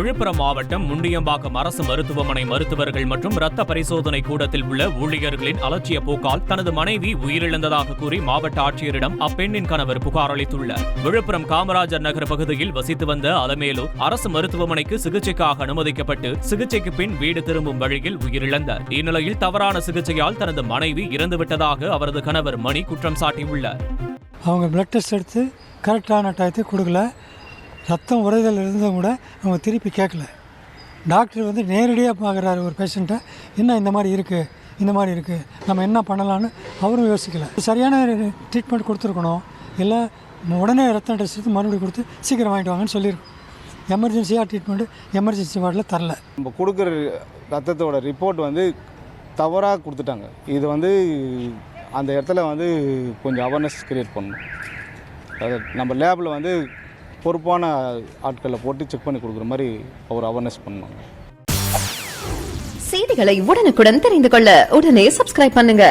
விழுப்புரம் மாவட்டம் முண்டியம்பாக்கம் அரசு மருத்துவமனை மருத்துவர்கள் மற்றும் இரத்த பரிசோதனை கூடத்தில் உள்ள ஊழியர்களின் அலட்சிய போக்கால் தனது மனைவி உயிரிழந்ததாக கூறி மாவட்ட ஆட்சியரிடம் அப்பெண்ணின் கணவர் புகார் அளித்துள்ளார். விழுப்புரம் காமராஜர் நகர் பகுதியில் வசித்து வந்த அலமேலு அரசு மருத்துவமனைக்கு சிகிச்சைக்காக அனுமதிக்கப்பட்டு சிகிச்சைக்கு பின் வீடு திரும்பும் வழியில் உயிரிழந்தார். இந்நிலையில் தவறான சிகிச்சையால் தனது மனைவி இறந்துவிட்டதாக அவரது கணவர் மணி குற்றம் சாட்டியுள்ளார். அவங்க பிளட் டெஸ்ட் எடுத்து கரெக்டான டயத்தை கொடுக்கல. ரத்தம் உறைதல் இருந்தும் கூட அவங்க திருப்பி கேட்கல. டாக்டர் வந்து நேரடியாக பார்க்குறாரு ஒரு பேஷண்ட்டை என்ன இந்த மாதிரி இருக்குது இந்த மாதிரி இருக்குது நம்ம என்ன பண்ணலான்னு அவரும் யோசிக்கல. சரியான ட்ரீட்மெண்ட் கொடுத்துருக்கணும். இல்லை உடனே ரத்தம் டெஸ்ட் எடுத்து மறுபடியும் கொடுத்து சீக்கிரம் வாங்கிட்டு வாங்கன்னு சொல்லியிருக்கோம். எமர்ஜென்சியாக ட்ரீட்மெண்ட்டு எமர்ஜென்சி வார்டில் தரல. நம்ம கொடுக்குற ரத்தத்தோட ரிப்போர்ட் வந்து தவறாக கொடுத்துட்டாங்க. இது வந்து அந்த இடத்துல வந்து கொஞ்சம் அவேர்னஸ் க்ரியேட் பண்ணணும். அது நம்ம லேபில் வந்து பொறுப்பான ஆட்களை போட்டு செக் பண்ணி கொடுக்குற மாதிரி அவர் அவேர்னஸ் பண்ணுவாங்க. செய்திகளை உடனுக்குடன் தெரிந்து கொள்ள உடனே சப்ஸ்கிரைப் பண்ணுங்க.